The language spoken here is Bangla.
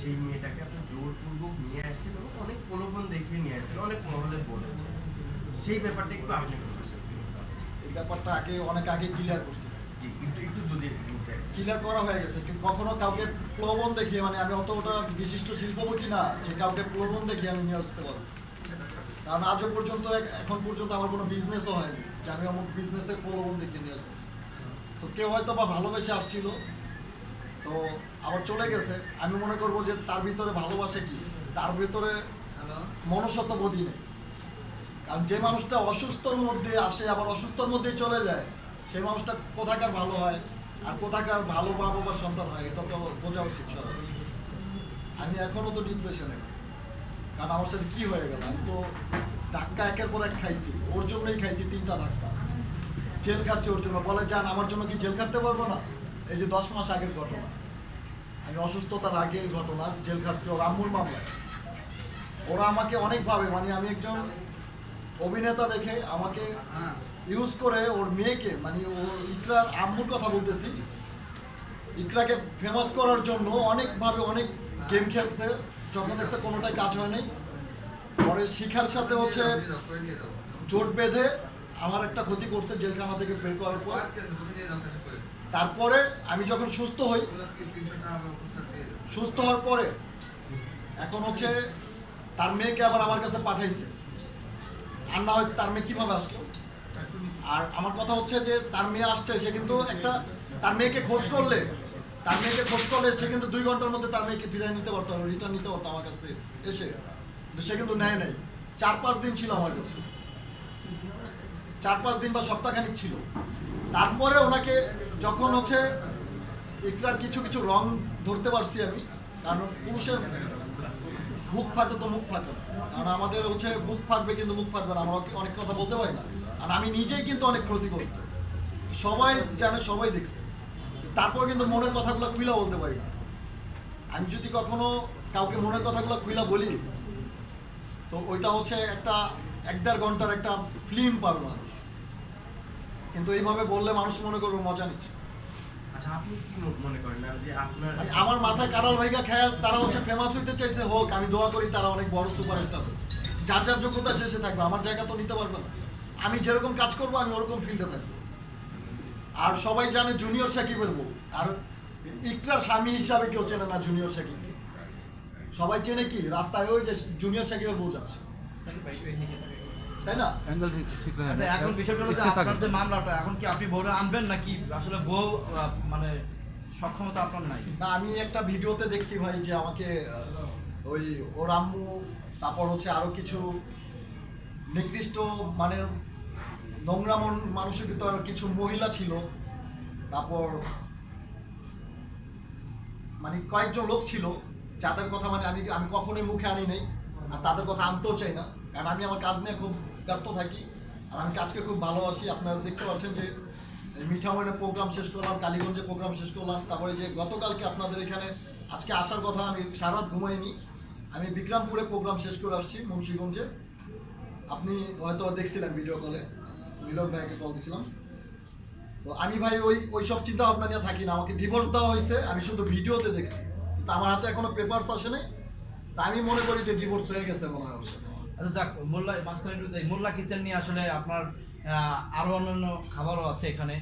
সেই মেয়েটাকে আপনি জোরপূর্বক নিয়ে আসছেন এবং অনেক প্রলোভন দেখিয়ে নিয়ে আসছেন অনেক মহলে বলেছে সেই ব্যাপারটা একটু আপনি। এই ব্যাপারটা আগে অনেক আগে ক্লিয়ার করছি। জি একটু একটু যদি ক্লিয়ার করা হয়ে গেছে কিন্তু কখনো কাউকে প্রলোভন দেখিয়ে মানে আমি অতটা বিশিষ্ট শিল্পপতি না যে কাউকে প্রলোভন দেখিয়ে আমি নিয়ে আসতে পারব। কারণ আজও পর্যন্ত এখন পর্যন্ত আমার কোনো বিজনেসও হয়নি যে আমি আমার বিজনেসের প্রলোভন দেখিয়ে নিয়ে আসব। তো কেউ হয়তো বা ভালোবেসে আসছিল তো আবার চলে গেছে। আমি মনে করব যে তার ভিতরে ভালোবাসে কি? তার ভিতরে মনসত্ব বোধই নেই। কারণ যে মানুষটা অসুস্থর মধ্যে আসে আবার অসুস্থর মধ্যেই চলে যায় সেই মানুষটা কোথাকার ভালো হয় আর কোথাকার ভালো মা বাবার সন্তান হয় এটা তো বোঝা উচিত সবার। আমি এখনও তো ডিপ্রেশনে কারণ আমার সাথে কি হয়ে গেল? আমি তো ধাক্কা একের পর এক খাইছি ওর জন্যই খাইছি তিনটা ধাক্কা। জেল কাটছি ওর জন্য। বলে যান আমার জন্য কি জেল কাটতে পারব না? এই যে দশ মাস আগের ঘটনা। আমি অসুস্থতার আগের ঘটনা জেল কাটছি ওর আম্মুর মামলায়। ওরা আমাকে অনেকভাবে মানে আমি একজন অভিনেতা দেখে আমাকে ইউজ করে ওর মেয়েকে মানে ওর ইকরার আম্মুর কথা বলতেছি। ইকরাকে ফেমাস করার জন্য অনেকভাবে অনেক গেম খেলছে। যখন দেখছে কোনোটাই কাজ হয় নাই। পরে শিখার সাথে হচ্ছে জোট বেঁধে আমার একটা ক্ষতি করছে জেলখানা থেকে বের করার পর। তারপরে আমি যখন সুস্থ হই, সুস্থ হওয়ার পরে এখন হচ্ছে তার মেয়েকে আবার আমার কাছে পাঠাইছে। আর না হয় তার মেয়ে কীভাবে আসলো? আর আমার কথা হচ্ছে যে তার মেয়ে আসছে, সে কিন্তু একটা তার মেয়েকে খোঁজ করলে, তার মেয়েকে খোঁজ করলে সে কিন্তু দুই ঘণ্টার মধ্যে তার মেয়েকে ফিরিয়ে নিতে পারতো রিটার্ন নিতে পারতো আমার কাছ থেকে এসে সে কিন্তু নেয় নাই। চার পাঁচ দিন ছিল আমার কাছে। চার পাঁচ দিন বা সপ্তাহখানিক ছিল। তারপরে ওনাকে যখন হচ্ছে একটার কিছু কিছু রং ধরতে পারছি আমি, কারণ পুরুষের বুক ফাটে তো মুখ ফাটে। কারণ আমাদের হচ্ছে বুক ফাটবে কিন্তু মুখ ফাটবে না, আমরা অনেক কথা বলতে পারি না। আর আমি নিজেই কিন্তু অনেক ক্ষতি ক্ষতিগ্রস্ত সবাই জানে, সবাই দেখছে। তারপর কিন্তু মনের কথাগুলো খুইলা বলতে পারি না। আমি যদি কখনো কাউকে মনের কথাগুলো খুইলা বলি, তো ওইটা হচ্ছে একটা এক দেড় ঘণ্টার একটা ফিল্ম পাবে মানুষ। কিন্তু এইভাবে বললে মানুষ মনে করবে মজা নিচ্ছে। আচ্ছা আপনি কি মনে করেন যে আপনার মানে আমার মাথায় কারাল ভাইগা খেয়া তারা হচ্ছে ফেমাস হইতে চাইছে হোক আমি দোয়া করি তারা অনেক বড় সুপারস্টার হোক। যার যার যোগ্যতা শেষে থাকবে আমার জায়গা তো নিতে পারবে না। আমি যেরকম কাজ করব আমি ওরকম ফিল্ডে থাকব। আর সবাই জানে জুনিয়র সাকিবের বউ। আর ইকরার স্বামী হিসাবে কেউ চেনে না জুনিয়র সাকিবকে। সবাই চেনে কি? রাস্তায় ওই যে জুনিয়র সাকিবের বউ যাচ্ছে। তাই না? অ্যাঙ্গেল ঠিক ঠিক না আচ্ছা, এখন বিষয়টা হলো যে আপনার যে মামলাটা এখন কি আপনি আনবেন নাকি আসলে বউ মানে সক্ষমতা আপনার নাই? না আমি একটা ভিডিওতে দেখছি ভাই যে আমাকে ওই ওর আম্মু তারপর হচ্ছে আরও কিছু নিকৃষ্ট মানে নোংরা মন ভিতর কিছু মহিলা ছিল। তারপর মানে কয়েকজন লোক ছিল যাদের কথা মানে আমি আমি কখনোই মুখে আনি নাই আর তাদের কথা আনতেও চাই না। কারণ আমি আমার কাজ নিয়ে খুব ব্যস্ত থাকি। আর আমি কাজকে খুব ভালোবাসি। আপনারা দেখতে পাচ্ছেন যে মিঠামইনে প্রোগ্রাম শেষ করলাম কালীগঞ্জে প্রোগ্রাম শেষ করলাম। তারপরে যে গতকালকে আপনাদের এখানে, আজকে আসার কথা আমি সারাত রাত ঘুমাইনি। আমি বিক্রমপুরে প্রোগ্রাম শেষ করে আসছি, মুন্সিগঞ্জে। আপনি হয়তো দেখছিলেন ভিডিও কলে মিলন ভাইকে কল দিছিলাম। তো আমি ভাই ওই ওই সব চিন্তা ভাবনা নিয়ে থাকি না। আমাকে ডিভোর্স দেওয়া হয়েছে, আমি শুধু ভিডিওতে দেখছি। কিন্তু আমার হাতে এখনও পেপারস আসে নাই। তা আমি মনে করি যে ডিভোর্স হয়ে গেছে মনে হয় আমার। আচ্ছা যাক, মোল্লা মাঝখানে একটু। মোল্লা কিচেন নিয়ে আসলে আপনার আরও আরও অন্যান্য খাবারও আছে এখানে